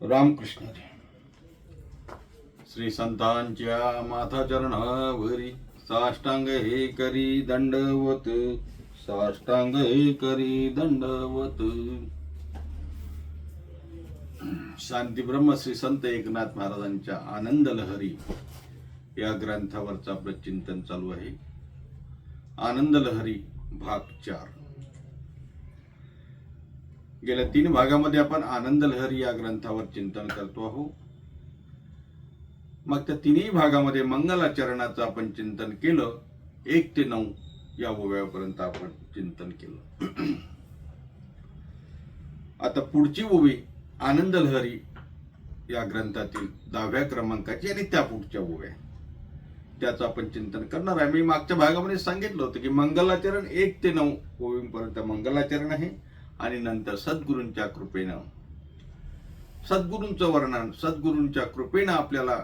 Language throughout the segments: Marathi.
रामकृष्ण श्री संतांच्या माथाचरणावरी साष्टांग हे करी दंडवत साष्टांग हे करी दंडवत। शांती ब्रह्म श्री संत एकनाथ महाराजांच्या आनंद लहरी या ग्रंथावरचा आपलं चिंतन चालू आहे. आनंद लहरी भाग चार. गेल्या तीन भागामध्ये आपण आनंद लहरी या ग्रंथावर चिंतन करतो आहोत. मग त्या तिन्ही भागामध्ये मंगलाचरणाचं आपण चिंतन केलं एक ते नऊ या ओव्यापर्यंत आपण चिंतन केलं. आता पुढची ओवी आनंद लहरी या ग्रंथातील दहाव्या क्रमांकाची आणि त्या पुढच्या ओव्या. त्याचं आपण चिंतन करणार आहे. मी मागच्या भागामध्ये सांगितलं होतं की मंगलाचरण एक ते नऊ ओवीपर्यंत मंगलाचरण आहे. आणि नंतर सद्गुरूंच्या कृपेनं. सद्गुरूंचं वर्णन सद्गुरूंच्या कृपेनं आपल्याला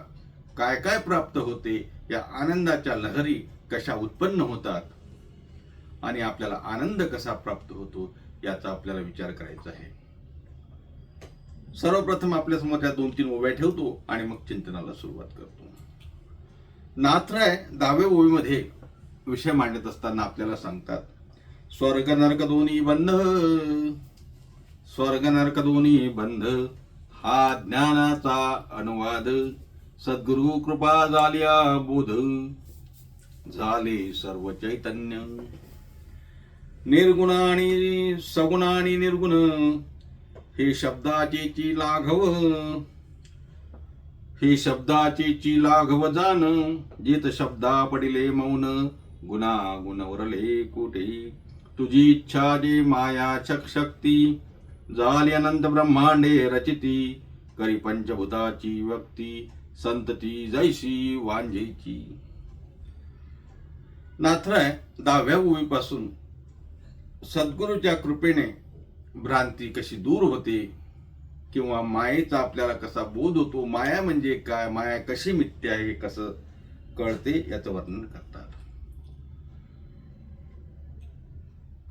काय काय प्राप्त होते या आनंदाच्या लहरी कशा उत्पन्न होतात आणि आपल्याला आनंद कसा प्राप्त होतो याचा आपल्याला विचार करायचा आहे. सर्वप्रथम आपल्यासमोर त्या दोन तीन ओव्या ठेवतो आणि मग चिंतनाला सुरुवात करतो. नाथराय दहाव्या ओवीमध्ये विषय मांडत असताना आपल्याला सांगतात स्वर्ग नरक दोन्ही बंध स्वर्ग नरक दोन्ही बंध हा ज्ञानाचा अनुवाद. सद्गुरु कृपा झाल्या बोध झाले सर्व चैतन्य. निर्गुण आणि सगुण आणि निर्गुण हे शब्दाचे ची लाघव. हे शब्दाचे ची लाघव जाण. जित शब्दा पडिले मौन. गुणा गुणवरले कुठे? तुझी इच्छा जे माया शक्ती. झाली अनंत ब्रह्मांडे रचिती. करी पंचभूताची व्यक्ती संतती जैशी वांझेची. नाथराय दहाव्या ओवीपासून सद्गुरूच्या कृपेने भ्रांती कशी दूर होते किंवा मायेचा आपल्याला कसा बोध होतो माया म्हणजे काय माया कशी मिथ्या आहे कसं कळते याचं वर्णन करतात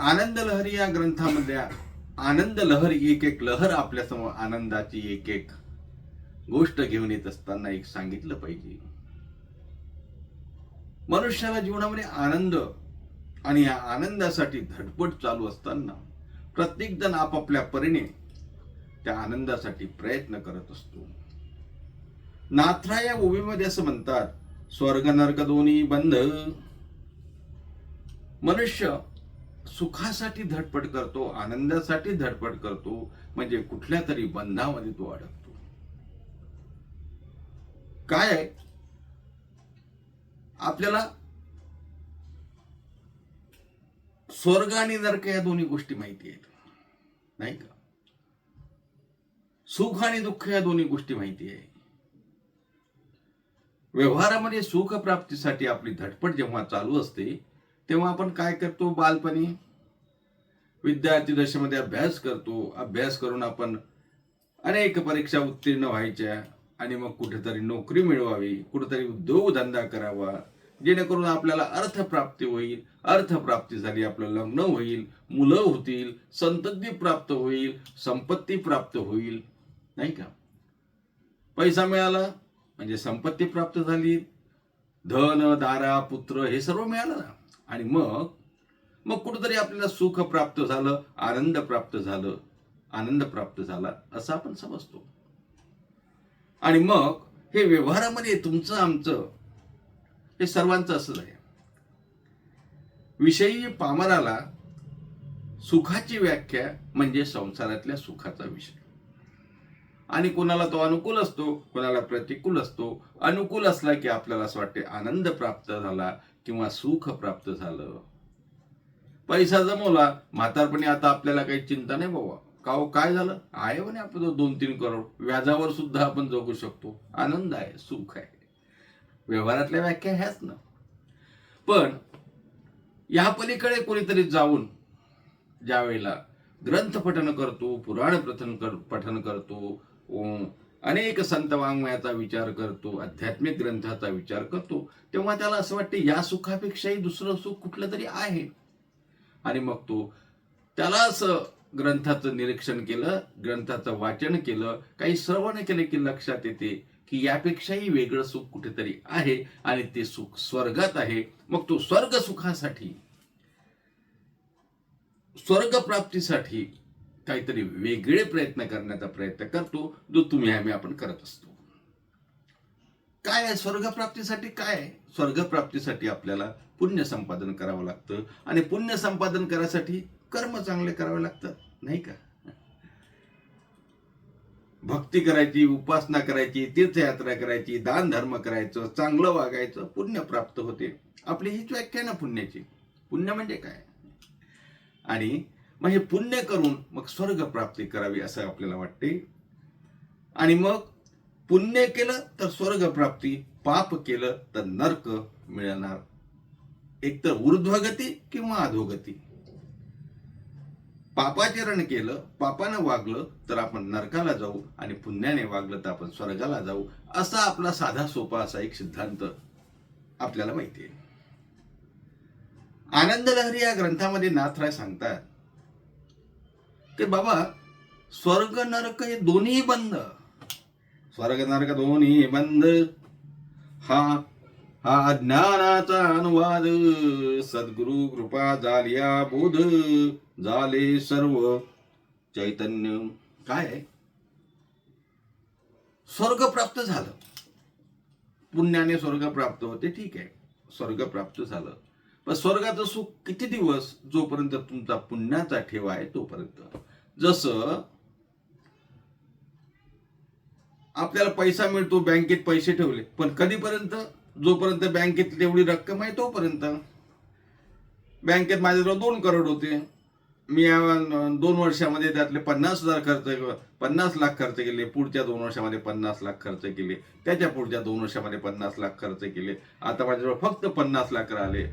आनंद लहरी या ग्रंथामधल्या आनंद लहरी एक एक लहर आपल्यासमोर आनंदाची एक एक गोष्ट घेऊन येत असताना एक सांगितलं पाहिजे. मनुष्याला जीवनामध्ये आनंद आणि या आनंदासाठी धडपड चालू असताना प्रत्येक जण आपापल्या परीने त्या आनंदासाठी प्रयत्न करत असतो. नाथरा या ओवीमध्ये असं म्हणतात स्वर्ग नर्क दोन्ही बंध मनुष्य सुखासाठी धडपड करतो आनंदासाठी धडपड करतो म्हणजे कुठल्या तरी बंधामध्ये तो अडकतो. काय आहे? आपल्याला स्वर्ग आणि नरक या दोन्ही गोष्टी माहिती आहेत. नाही का? सुख आणि दुःख या दोन्ही गोष्टी माहिती आहे. व्यवहारामध्ये सुख प्राप्तीसाठी आपली धडपड जेव्हा चालू असते तेव्हा आपण काय करतो? बालपणी विद्यार्थी दशेमध्ये अभ्यास करतो. अभ्यास करून आपण अनेक परीक्षा उत्तीर्ण व्हायच्या आणि मग कुठेतरी नोकरी मिळवावी कुठेतरी उद्योगधंदा करावा जेणेकरून आपल्याला अर्थप्राप्ती होईल. अर्थप्राप्ती झाली आपलं लग्न होईल मुलं होतील संतती प्राप्त होईल संपत्ती प्राप्त होईल. नाही का? पैसा मिळाला म्हणजे संपत्ती प्राप्त झाली. धन दारा पुत्र हे सर्व मिळालं ना? आणि मग मग कुठंतरी आपल्याला सुख प्राप्त झालं आनंद प्राप्त झालं आनंद प्राप्त झाला असं आपण समजतो. आणि मग हे व्यवहारामध्ये तुमचं आमचं हे सर्वांचं असंच आहे. विषयी पामराला सुखाची व्याख्या म्हणजे संसारातल्या सुखाचा विषय. आणि कोणाला तो अनुकूल असतो कोणाला प्रतिकूल असतो अनुकूल असला की आपल्याला असं वाटते आनंद प्राप्त झाला किंवा सुख प्राप्त झालं. पैसा जमवला म्हातारपणी आता आपल्याला काही चिंता नाही बाबा. का हो, काय झालं? आहे म्हणे आपलं दोन तीन करोड. व्याजावर सुद्धा आपण जगू शकतो. आनंद आहे सुख आहे. व्यवहारातल्या व्याख्या ह्याच ना. पण या पलीकडे कोणीतरी जाऊन ज्या वेळेला ग्रंथ पठन करतो पुराण पठन कर पठन करतो अनेक संत वाङ्मयाचा विचार करतो आध्यात्मिक ग्रंथाचा विचार करतो तेव्हा त्याला असं वाटते या सुखापेक्षाही दुसरं सुख कुठलं तरी आहे. आणि मग तो त्याला असं ग्रंथाचं निरीक्षण केलं ग्रंथाचं वाचन केलं काही श्रवण केले की लक्षात येते की यापेक्षाही वेगळं सुख कुठेतरी आहे आणि ते सुख स्वर्गात आहे. मग तो स्वर्ग सुखासाठी स्वर्ग प्राप्तीसाठी काहीतरी वेगळे प्रयत्न करण्याचा प्रयत्न करतो जो तुम्ही आम्ही आपण करत असतो. काय आहे? स्वर्गप्राप्तीसाठी काय आहे? स्वर्गप्राप्तीसाठी आपल्याला पुण्य संपादन करावं लागतं. आणि पुण्य संपादन करायसाठी कर्म चांगले करावे लागतात नाही का? भक्ती करायची उपासना करायची तीर्थयात्रा करायची दान धर्म करायचं चांगलं वागायचं पुण्य प्राप्त होते. आपली हीच व्याख्या ना पुण्याची. पुण्य म्हणजे काय? आणि मग हे पुण्य करून मग स्वर्ग प्राप्ती करावी असं आपल्याला वाटते. आणि मग पुण्य केलं तर स्वर्ग प्राप्ती पाप केलं तर नरक मिळणार. एक तर ऊर्ध्वगती किंवा अधोगती. पापाचरण केलं पापानं वागलं तर आपण नरकाला जाऊ आणि पुण्याने वागलं तर आपण स्वर्गाला जाऊ असा आपला साधा सोपा असा एक सिद्धांत आपल्याला माहिती आहे. आनंद लहरी या ग्रंथामध्ये नाथराय सांगतात ते बाबा स्वर्ग नरक हे दोन्ही बंद. स्वर्ग नरक दोन्ही बंद. हा हा ज्ञानाचा अनुवाद. सद्गुरु कृपा झालिया बोध झाले सर्व चैतन्य. काय स्वर्ग प्राप्त झालं. पुण्याने स्वर्ग प्राप्त होते ठीक आहे. स्वर्ग प्राप्त झालं. पण स्वर्गाचं सुख किती दिवस? जोपर्यंत तुमचा पुण्याचा ठेवा आहे तोपर्यंत. जसं आपल्याला पैसा मिळतो बँकेत पैसे ठेवले. पण कधीपर्यंत? जोपर्यंत बँकेत तेवढी रक्कम आहे तोपर्यंत. बँकेत माझ्याजवळ दोन करोड होते. मी या दोन वर्षामध्ये त्यातले पन्नास हजार खर्च पन्नास लाख खर्च केले. पुढच्या दोन वर्षामध्ये पन्नास लाख खर्च केले. त्याच्या पुढच्या दोन वर्षामध्ये पन्नास लाख खर्च केले. आता माझ्याजवळ फक्त पन्नास लाख राहिले.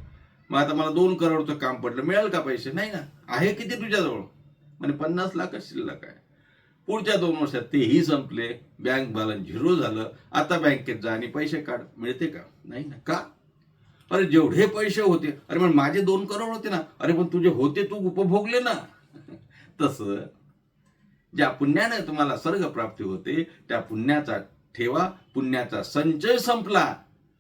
मग आता मला दोन करोडचं काम पडलं. मिळेल का पैसे? नाही ना. आहे किती तुझ्याजवळ? म्हणजे पन्नास लाखच शिल्लक आहे. पुढच्या दोन वर्षात तेही संपले. बँक बॅलन्स झिरो झालं. आता बँकेत जा आणि पैसे काढ. मिळते का? नाही ना. का? अरे जेवढे पैसे होते. अरे पण माझे दोन करोड होते ना. अरे पण तुझे होते तू उपभोगले ना. तसं ज्या पुण्याने तुम्हाला स्वर्ग प्राप्ती होते त्या पुण्याचा ठेवा पुण्याचा संचय संपला.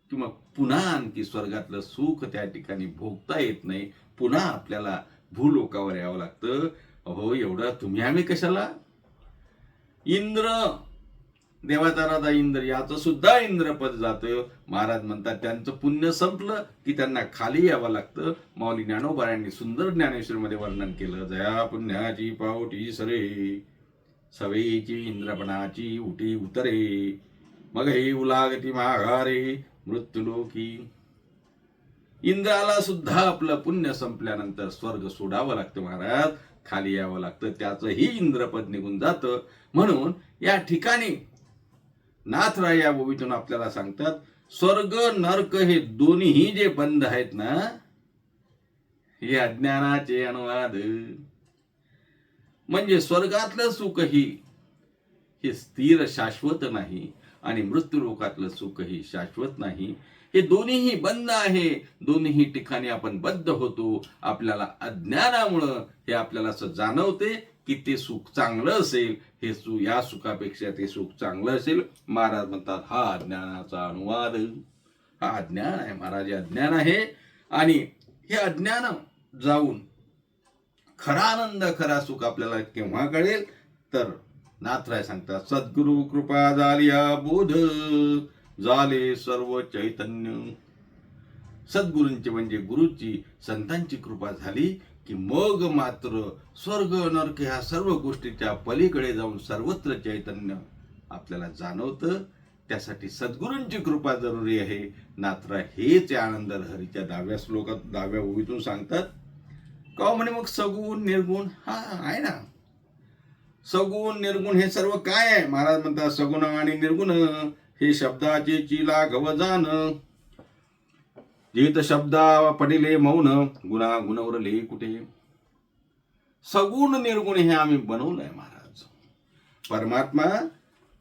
की मग पुन्हा आणखी स्वर्गातलं सुख त्या ठिकाणी भोगता येत नाही. पुन्हा आपल्याला भूलोकावर यावं लागतं. अहो एवढं तुम्ही आम्ही कशाला? इंद्र देवाचा राजा इंद्र याचं सुद्धा इंद्रपद जातं महाराज म्हणतात त्यांचं पुण्य संपलं की त्यांना खाली यावं लागतं. माऊली ज्ञानोबायांनी सुंदर ज्ञानेश्वरीमध्ये वर्णन केलं. जया पुण्याची पावटी सरे सवेची इंद्रपणाची उटी उतरे. मग हे उलागती माघारे मृत्यूलोकी इंद्राला सुद्धा आपलं पुण्य संपल्यानंतर स्वर्ग सोडावं लागतं महाराज. खाली यावं लागतं त्याचंही इंद्रपद निघून जातं. म्हणून या ठिकाणी नाथराय या ओवीतून आपल्याला सांगतात स्वर्ग नरक हे दोन्हीही जे बंद आहेत ना हे अज्ञानाचे अनुवाद. म्हणजे स्वर्गातलं सुखही हे स्थिर शाश्वत नाही आणि मृत्यू लोकातलं सुखही शाश्वत नाही. हे दोन्हीही बंद आहे. दोन्ही ठिकाणी आपण बद्ध होतो. आपल्याला अज्ञानामुळं हे आपल्याला असं जाणवते की ते सुख चांगलं असेल हे सु या सुखापेक्षा ते सुख चांगलं असेल. महाराज म्हणतात हा अज्ञानाचा अनुवाद. हा अज्ञान आहे महाराज अज्ञान आहे. आणि हे अज्ञान जाऊन खरा आनंद खरा सुख आपल्याला केव्हा कळेल? तर नाथराय सांगतात सद्गुरु कृपा झाली बोध. झाले सर्व चैतन्य. सद्गुरूंची म्हणजे गुरुची संतांची कृपा झाली की मग मात्र स्वर्ग नरक ह्या सर्व गोष्टीच्या पलीकडे जाऊन सर्वत्र चैतन्य आपल्याला जाणवतं. त्यासाठी सद्गुरूंची कृपा जरुरी आहे. नात्र हेच आनंद हरीच्या दहाव्या श्लोकात दहाव्या ओळीतून सांगतात. का म्हणे मग सगुण निर्गुण? हा आहे ना. सगुण निर्गुण हे सर्व काय आहे? महाराज म्हणतात सगुण आणि निर्गुण. हे शब्दाचे चिला गवजान जीत शब्दा पडिले मौन गुणा गुणवरले कुठे? सगुण निर्गुण हे आम्ही बनवलंय महाराज. परमात्मा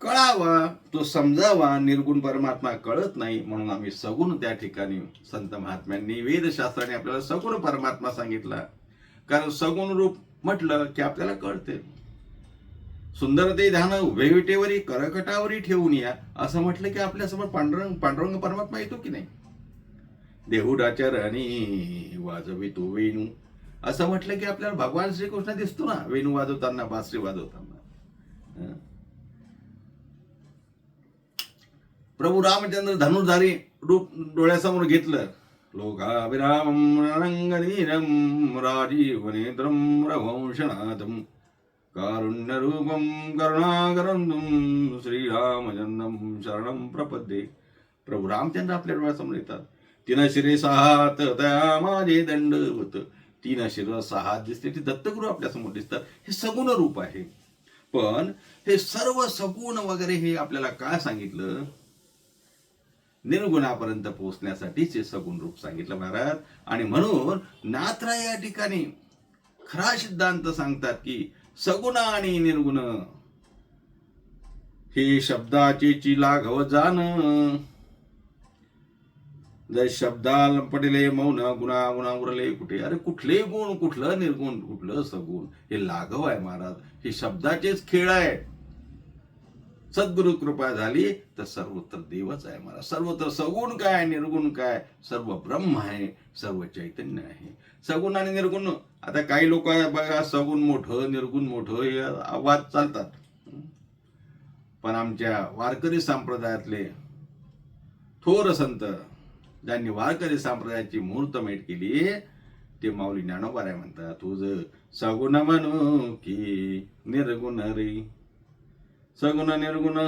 कळावा तो समजावा निर्गुण परमात्मा कळत नाही म्हणून आम्ही सगुण त्या ठिकाणी संत महात्म्यांनी वेदशास्त्राने आपल्याला सगुण परमात्मा सांगितला. कारण सगुण रूप म्हटलं की आपल्याला कळते. सुंदरते ध्यान वेविटेवरी करकटावरी ठेवून या. असं म्हटलं की आपल्यासमोर पांडुरंग पांडुरंग परमात्मा येतो की नाही? देहुडाच्या राणी वाजवी तो वेणू. असं म्हटलं की आपल्याला भगवान श्रीकृष्ण दिसतो ना वेणू वाजवताना बासरी वाजवताना. प्रभू रामचंद्र धनुर्धारी रूप डोळ्यासमोर घेतलं. लोकाभिरामं रंगनीरं राजीवनेत्रं रघुवंशनाथम. कारुण्यरूपं करुणाकरंदं श्रीरामचंद्रं शरणं प्रपद्ये. प्रभू रामचंद्र आपल्या डोळ्यासमोर येतात. तीन शिरे सात तया माझे होत. तीन शिर सहा दिसते ते दत्तगुरु आपल्यासमोर दिसतात. हे सगुण रूप आहे. पण हे सर्व सगुण वगैरे हे आपल्याला काय सांगितलं? निर्गुणापर्यंत पोहोचण्यासाठीच हे सगुण रूप सांगितलं महाराज. आणि म्हणून नाथरा या ठिकाणी खरा सिद्धांत सांगतात की सगुण आणि निर्गुण. हे शब्दाचे लाघव जाण. जर शब्दाल पडले मौन गुणा गुणा उरले कुठे? अरे कुठले गुण कुठलं निर्गुण कुठलं सगुण? हे लाघव आहे महाराज. हे शब्दाचेच खेळ आहे सद्गुरु कृपा झाली तर सर्वत्र देवच आहे मला. सर्वत्र सगुण काय निर्गुण काय सर्व ब्रह्म आहे सर्व चैतन्य आहे. सगुण आणि निर्गुण आता काही लोक बघा सगुण मोठं निर्गुण मोठं हे आवाज चालतात. पण आमच्या वारकरी संप्रदायातले थोर संत ज्यांनी वारकरी संप्रदायाची मुहूर्तमेट केली ते माऊली ज्ञानोबाराय म्हणतात तुझ सगुण म्हणू की निर्गुण रे. सगुण निर्गुण।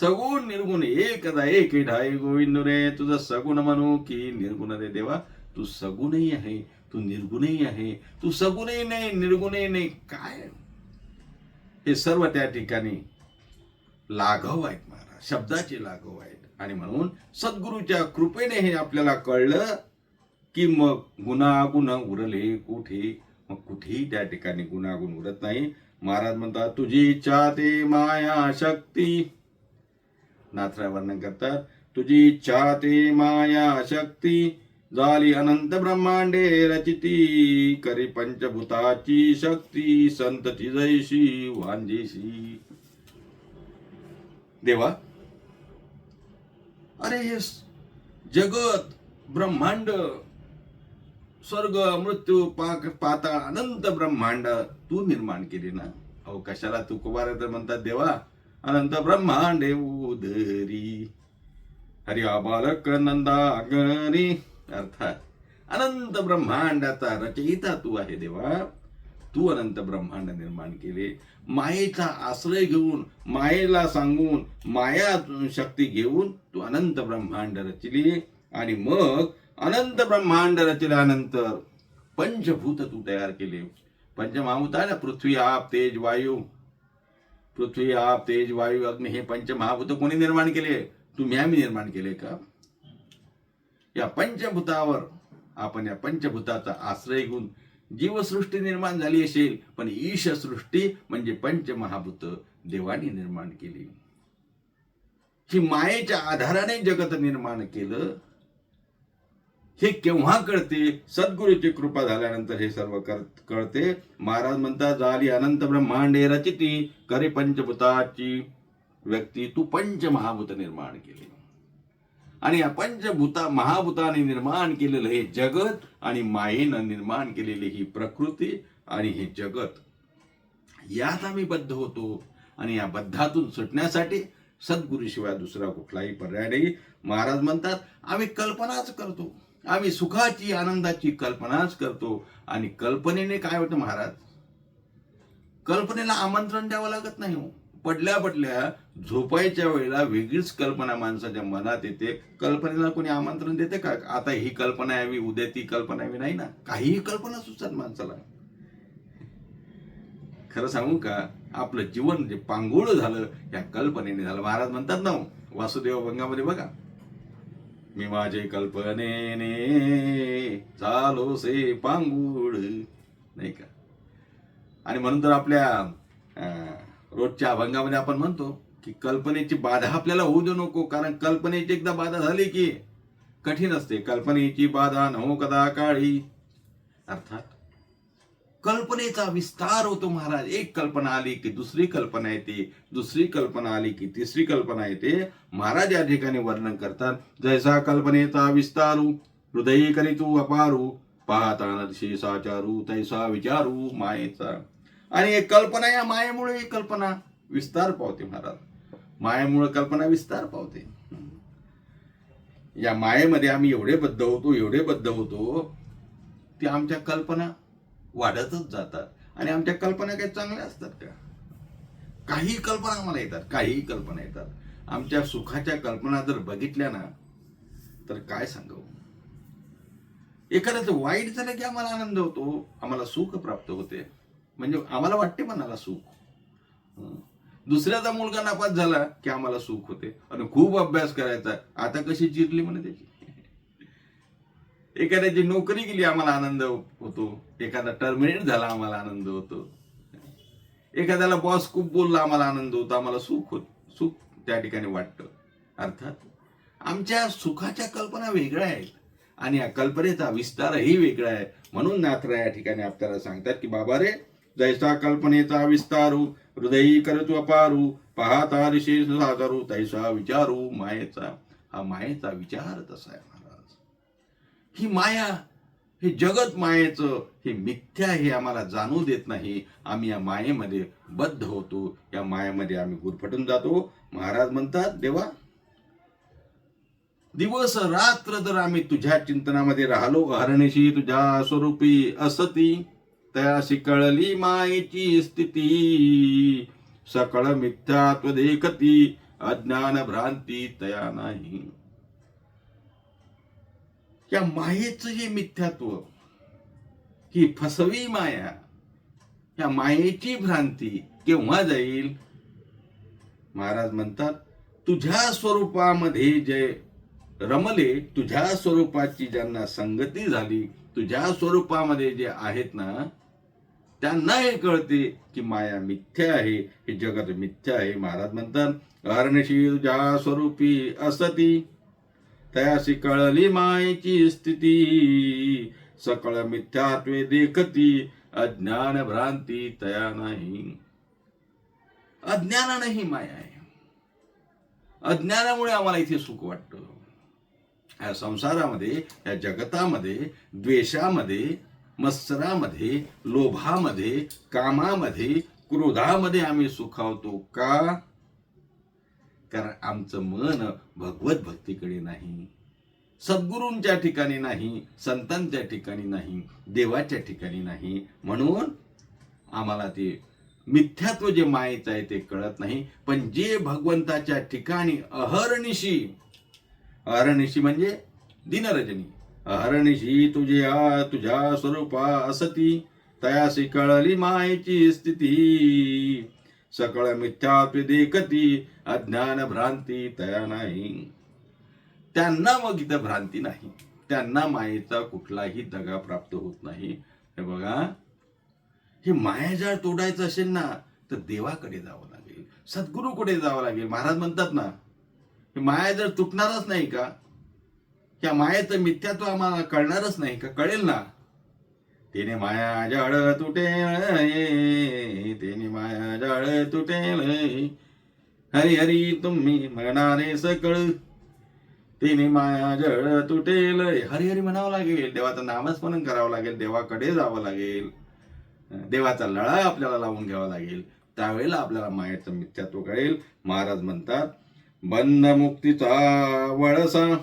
सगुण निर्गुण एकदा एक ढाई गोविंद रे तुझं सगुण म्हणू की निर्गुण रे देवा तू सगुणही आहे तू निर्गुणही आहे तू सगुणही नाही निर्गुणही नाही काय? हे सर्व त्या ठिकाणी लाघव आहेत महाराज शब्दाचे लाघव आहेत. आणि म्हणून सद्गुरूच्या कृपेने हे आपल्याला कळलं की मग गुणागुण उरले कुठे? मग कुठेही त्या ठिकाणी गुणागुण उरत नाही. महाराज म्हणतात तुझी इच्छा ते माया शक्ती. नाथराय वर्णन करतात तुझी इच्छा ते माया शक्ती. झाली अनंत ब्रह्मांडे रचिती करी पंचभूताची शक्ती संत जैशी वांजेशी देवा अरे हे जगत ब्रह्मांड स्वर्ग मृत्यू पाक पाताळ अनंत ब्रह्मांड तू निर्माण केली ना. अहो कशाला तू कुमार तर म्हणतात देवा? अनंत ब्रह्मांड उदरी. हरी बालक नंदागरी अर्थात अनंत ब्रह्मांडाचा रचयिता तू आहे देवा. तू अनंत ब्रह्मांड निर्माण केले. मायेचा आश्रय घेऊन मायेला सांगून माया शक्ती घेऊन तू अनंत ब्रह्मांड रचली. आणि मग अनंत ब्रह्मांड रचल्यानंतर पंचभूत तू तयार केले. पंचमहाभूत आहे ना पृथ्वी आप तेज वायू. पृथ्वी आप तेज वायू अग्नि हे पंचमहाभूत कोणी निर्माण केले? तुम्ही आम्ही निर्माण केले का? या पंचभूतावर आपण या पंचभूताचा आश्रय घेऊन जीवसृष्टी निर्माण झाली असेल पण ईश सृष्टी म्हणजे पंचमहाभूत देवाने निर्माण केली. ही मायेच्या आधाराने जगत निर्माण केलं. हे केव्हा कळते? सद्गुरूची कृपा झाल्यानंतर हे सर्व कळते. महाराज म्हणतात झाली अनंत ब्रह्मांडे रचिती. करे पंचभूताची व्यक्ती तू पंचमहाभूत निर्माण केली. आणि या पंचभूता महाभूताने निर्माण केलेलं हे जगत आणि मायेनं निर्माण केलेली ही प्रकृती आणि हे जगत. यात आम्ही बद्ध होतो आणि या बद्धातून सुटण्यासाठी सद्गुरूशिवाय दुसरा कुठलाही पर्याय नाही. महाराज म्हणतात आम्ही कल्पनाच करतो. आम्ही सुखाची आनंदाची कल्पनाच करतो. आणि कल्पनेने काय होतं महाराज? कल्पनेला आमंत्रण द्यावं लागत नाही हो. पडल्या पडल्या झोपायच्या वेळेला वेगळीच कल्पना माणसाच्या मनात येते. कल्पनेला कोणी आमंत्रण देते का? आता ही कल्पना यावी उद्या ती कल्पना यावी. नाही ना. काहीही कल्पना सुचतात माणसाला. खरं सांगू का? आपलं जीवन जे पांगुळ झालं या कल्पनेने झालं. महाराज म्हणतात ना हो, वासुदेव भंगामध्ये बघा. मी माझे कल्पनेने झालो से पांगूळ. नाही का? आणि म्हणून तर आपल्या रोजच्या अभंगामध्ये आपण म्हणतो की कल्पनेची बाधा आपल्याला होऊ देऊ नको कारण कल्पनेची एकदा बाधा झाली की कठीण असते. कल्पनेची बाधा नहो कदा काळी. अर्थात कल्पनेचा विस्तार होतो महाराज. एक कल्पना आली की दुसरी कल्पना येते दुसरी कल्पना आली की तिसरी कल्पना येते. महाराज या ठिकाणी वर्णन करतात जैसा कल्पनेचा विस्तारू हृदयी करीतू अपारू पाहता शेषाचारू तैसा विचारू मायेचा. आणि एक कल्पना या मायेमुळे कल्पना विस्तार पावते महाराज. मायेमुळे कल्पना विस्तार पावते. या मायेमध्ये आम्ही एवढे बद्ध होतो एवढे बद्ध होतो ते आमच्या कल्पना वाढतच जातात. आणि आमच्या कल्पना काही चांगल्या असतात का? काही कल्पना आम्हाला येतात काहीही कल्पना येतात. आमच्या सुखाच्या कल्पना जर बघितल्या ना तर काय सांगावं? एखाद्याचं वाईट झालं की आम्हाला आनंद होतो आम्हाला सुख प्राप्त होते. म्हणजे आम्हाला वाटते मनाला सुख. दुसऱ्याचा मुलगा नापास झाला की आम्हाला सुख होते. आणि खूप अभ्यास करायचा. आता कशी जिरली म्हणे त्याची? एखाद्याची नोकरी गेली आम्हाला आनंद होतो. एखादा टर्मिनेट झाला आम्हाला आनंद होतो. एखाद्याला बॉस खूप बोलला आम्हाला आनंद होतो. आम्हाला सुख होत सुख त्या ठिकाणी वाटतं. अर्थात आमच्या सुखाच्या कल्पना वेगळ्या आहेत. आणि या कल्पनेचा विस्तारही वेगळा आहे. म्हणून नाथरा या ठिकाणी आपल्याला सांगतात की बाबा रे जैसा कल्पनेचा विस्तारू हृदयी करतो अपारू पाहता ऋषी साधारू तैसा विचारू मायेचा. हा मायेचा विचार तसा आहे. ही माया हे जगत मायेचं हे मिथ्या हे आम्हाला जाणू देत नाही. आम्ही या मायेमध्ये बद्ध होतो. या मायेमध्ये आम्ही गुरफटून जातो. महाराज म्हणतात देवा दिवस रात्र जर आम्ही तुझ्या चिंतनामध्ये राहलो हरणीशी तुझ्या स्वरूपी असती तयाशी कळली मायेची स्थिती. सकळ मिथ्यात्व देखती अज्ञान भ्रांती तया नाही. या मायेचं हे मिथ्यात्व. ही फसवी माया या मायेची भ्रांती केव्हा जाईल? महाराज म्हणतात तुझ्या स्वरूपामध्ये जे रमले तुझ्या स्वरूपाची ज्यांना संगती झाली तुझ्या स्वरूपामध्ये जे आहेत ना त्यांना हे कळते की माया मिथ्या आहे हे जगत मिथ्या आहे. महाराज म्हणतात अर्णशी तुझ्या स्वरूपी असती. तयाशी कळली मायेची स्थिती. सकळ मिथ्यात्वे देखती अज्ञान भ्रांती तया नाही. अज्ञानाने माया आहे. अज्ञानामुळे आम्हाला इथे सुख वाटतं. या संसारामध्ये या जगतामध्ये द्वेषामध्ये मत्सरामध्ये लोभामध्ये कामामध्ये क्रोधामध्ये आम्ही सुखावतो का? कारण आमचं मन भगवत भक्तीकडे नाही. सद्गुरूंच्या ठिकाणी नाही संतांच्या ठिकाणी नाही देवाच्या ठिकाणी नाही. म्हणून आम्हाला ते मिथ्यात्व जे मायेचं आहे ते कळत नाही. पण जे भगवंताच्या ठिकाणी अहर्निशी अहर्निशी म्हणजे दिनरजनी. अहर्निशी तुझ्या तुझ्या स्वरूपा असती तयासी कळली मायेची स्थिती. सकळ मिथ्यात्व देखती अज्ञान भ्रांती तया नाही. त्यांना मग इथं भ्रांती नाही. त्यांना मायेचा कुठलाही दगा प्राप्त होत नाही. हे बघा. हे मायाजाळ तोडायचं असेल ना तर देवाकडे जावं लागेल. सद्गुरूकडे जावं लागेल. महाराज म्हणतात ना हे माया जर तुटणारच नाही का? त्या मायेचं मिथ्यात्व आम्हाला कळणारच नाही का? कळेल ना? तिने माया जाळ तुटेल तिने माया जाळ तुटेल. हरी हरी तुम्ही म्हणणारे सकळ. तिने माया जळ तुटेल. हरी हरी म्हणावं लागेल. देवाचं नामस्मरण करावं लागेल. देवाकडे जावं लागेल. देवाचा लळा आपल्याला लावून घ्यावा लागेल. त्यावेळेला आपल्याला मायाचं मिथ्यात्व कळेल. महाराज म्हणतात बंद मुक्तीचा वळसा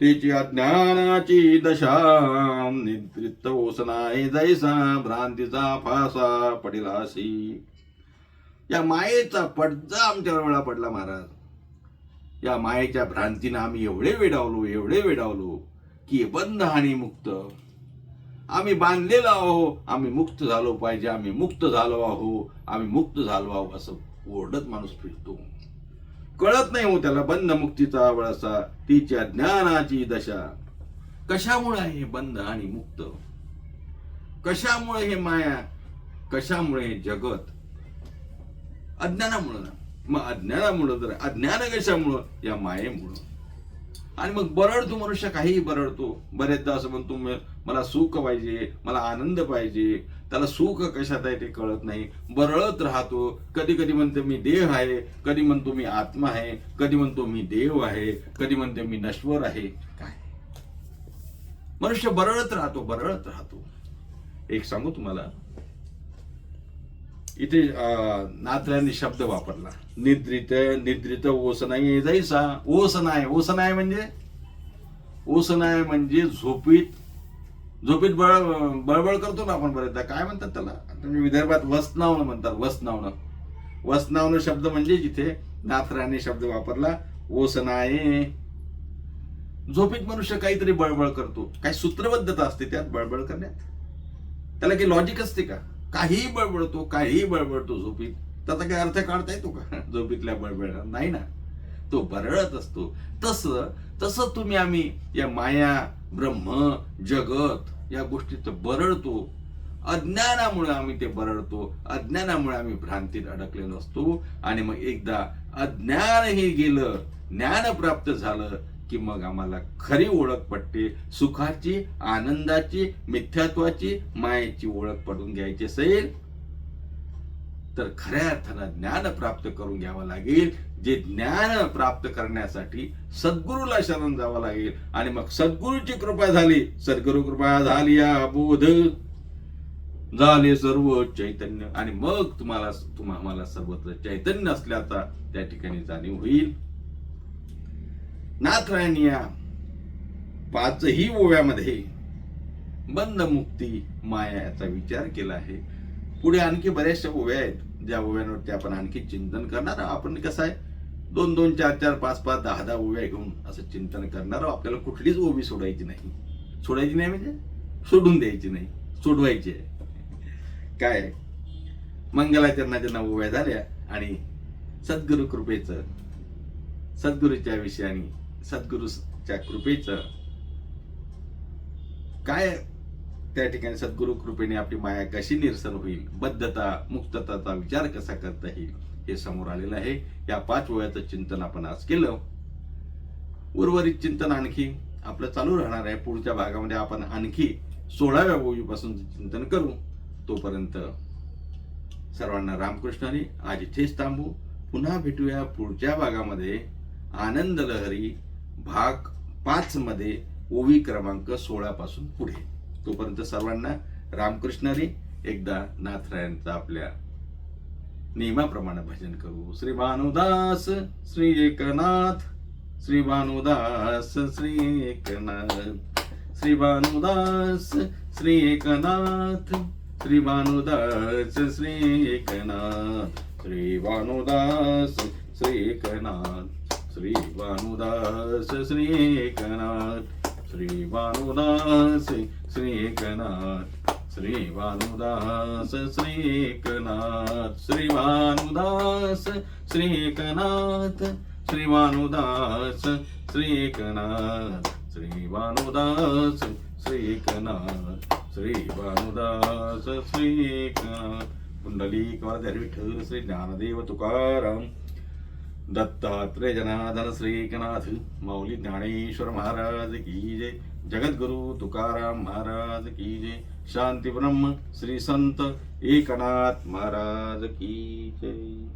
तिची अज्ञानाची दशा निद्रित ओसनाय जैसा भ्रांतीचा फासा पडिलासी या मायेचा पडदा आमच्या वेळा पडला महाराज. या मायेच्या भ्रांतीनं आम्ही एवढे वेडावलो एवढे वेडावलो की बंद आणि मुक्त. आम्ही बांधलेलो आहो आम्ही मुक्त झालो पाहिजे आम्ही मुक्त झालो आहो आम्ही मुक्त झालो आहो असं ओरडत माणूस फिरतो. कळत नाही हो त्याला बंध मुक्तीचा वळसा तिच्या ज्ञानाची दशा. कशामुळे हे बंध आणि मुक्त? कशामुळे हे माया? कशामुळे हे जगत? अज्ञानामुळं ना. मग अज्ञानामुळं तर अज्ञान कशामुळं या मायेमुळं. आणि मग बरडतो मनुष्य काहीही बरडतो. बरेचदा असं म्हणतो मला सुख पाहिजे मला आनंद पाहिजे. त्याला सुख कशात आहे ते कळत नाही. बरळत राहतो. कधी कधी म्हणते मी देह आहे. कधी म्हणतो मी आत्मा आहे. कधी म्हणतो मी देव आहे. कधी म्हणते मी नश्वर आहे. काय? मनुष्य बरळत राहतो बरळत राहतो. एक सांगू तुम्हाला? इथे अं, शब्द वापरला. निद्रित निद्रित ओसनाई जैसा ओसनाय ओसनाय म्हणजे? ओसनाय म्हणजे झोपीत झोपीत बळ बळबळ करतो ना आपण बरेचदा. काय म्हणतात त्याला? तुम्ही विदर्भात वसनावणं म्हणतात वसनावणं वसनावणं शब्द म्हणजे जिथे नाथरायांनी शब्द वापरला ओसनाय. झोपीत मनुष्य काहीतरी बळबळ करतो. काही सूत्रबद्धता असते त्यात बळबळ करण्यात. त्याला काही लॉजिक असते का? काहीही बळबळतो काहीही बळबळतो झोपीत. त्याचा काही अर्थ काढता येतो का? झोपीतल्या बळबळ नाही ना. तो बरळत असतो. तस तसं तुम्ही आम्ही या माया ब्रह्म जगत या गोष्टीत बरळतो. अज्ञानामुळे आम्ही ते बरळतो. अज्ञानामुळे आम्ही भ्रांतीत अडकलेलो असतो. आणि मग एकदा अज्ञानही गेलं ज्ञान प्राप्त झालं की मग आम्हाला खरी ओळख पडते सुखाची आनंदाची मिथ्यात्वाची मायेची ओळख पडून घ्यायची असेल तर खऱ्या अर्थानं ज्ञान प्राप्त करून घ्यावं लागेल. जे ज्ञान प्राप्त करण्यासाठी सद्गुरूला शरण जावं लागेल. आणि मग सद्गुरूची कृपा झाली. सद्गुरु कृपा झाली या बोध झाले सर्व चैतन्य. आणि मग तुम्हाला तुम्हाला आम्हाला सर्वत्र चैतन्य असल्याचा त्या ठिकाणी जाणीव होईल. नाथरायणी या पाचही ओव्यामध्ये बंद मुक्ती माया याचा विचार केला आहे. पुढे आणखी बऱ्याचशा ओव्या आहेत. ज्या ओव्यांवरती आपण आणखी चिंतन करणार आहोत. आपण कसं आहे? दोन दोन चार चार पाच पाच दहा दहा ओव्या घेऊन असं चिंतन करणार आहोत. आपल्याला कुठलीच ओवी सोडायची नाही. सोडायची नाही म्हणजे? सोडून द्यायची नाही. सोडवायची आहे. काय आहे? मंगलाचरणाच्या ओव्या झाल्या आणि सद्गुरु कृपेचं सद्गुरूच्या विषयाने सद्गुरूच्या कृपेचं. काय त्या ठिकाणी सद्गुरु कृपेने आपली माया कशी निरसन होईल? बद्धता मुक्तताचा विचार कसा करता येईल? हे समोर आलेलं आहे. या पाच वयाचं चिंतन आपण आज केलं. उर्वरित चिंतन आणखी आपलं चालू राहणार आहे. पुढच्या भागामध्ये आपण आणखी सोळाव्या ओळीपासून चिंतन करू तोपर्यंत सर्वांना रामकृष्णाने आज इथेच थांबू. पुन्हा भेटूया पुढच्या भागामध्ये. आनंद लहरी. भाग पाच मध्ये ओवी क्रमांक सोळा पासून पुढे. तोपर्यंत सर्वांना रामकृष्णाने एकदा नाथरायांचा आपल्या नियमाप्रमाणे भजन करू. श्री भानुदास श्री एकनाथ श्री भानुदास श्री एकनाथ श्री भानुदास श्री एकनाथ श्री भानुदास श्री एकनाथ श्री भानुदास श्री एकनाथ श्री भानुदास श्रीकनाथ श्री भानुदास श्रीकनाथ श्री भानुदास श्रीकनाथ श्री भानुदास श्रीकनाथ श्री भानुदास श्रीकनाथ श्री भानुदास श्रीकनाथ श्री भानुदास श्रीकनाथ कुंडली कुमार विठ्ठल श्री ज्ञानदेव तुकाराम। दत्तात्रय जनार्दन श्रीकनाथ मौली माऊली ज्ञानेश्वर महाराज की जय। जगद्गुरु तुकाराम महाराज की जय। शांती ब्रह्म श्री संत एकनाथ महाराज की जय।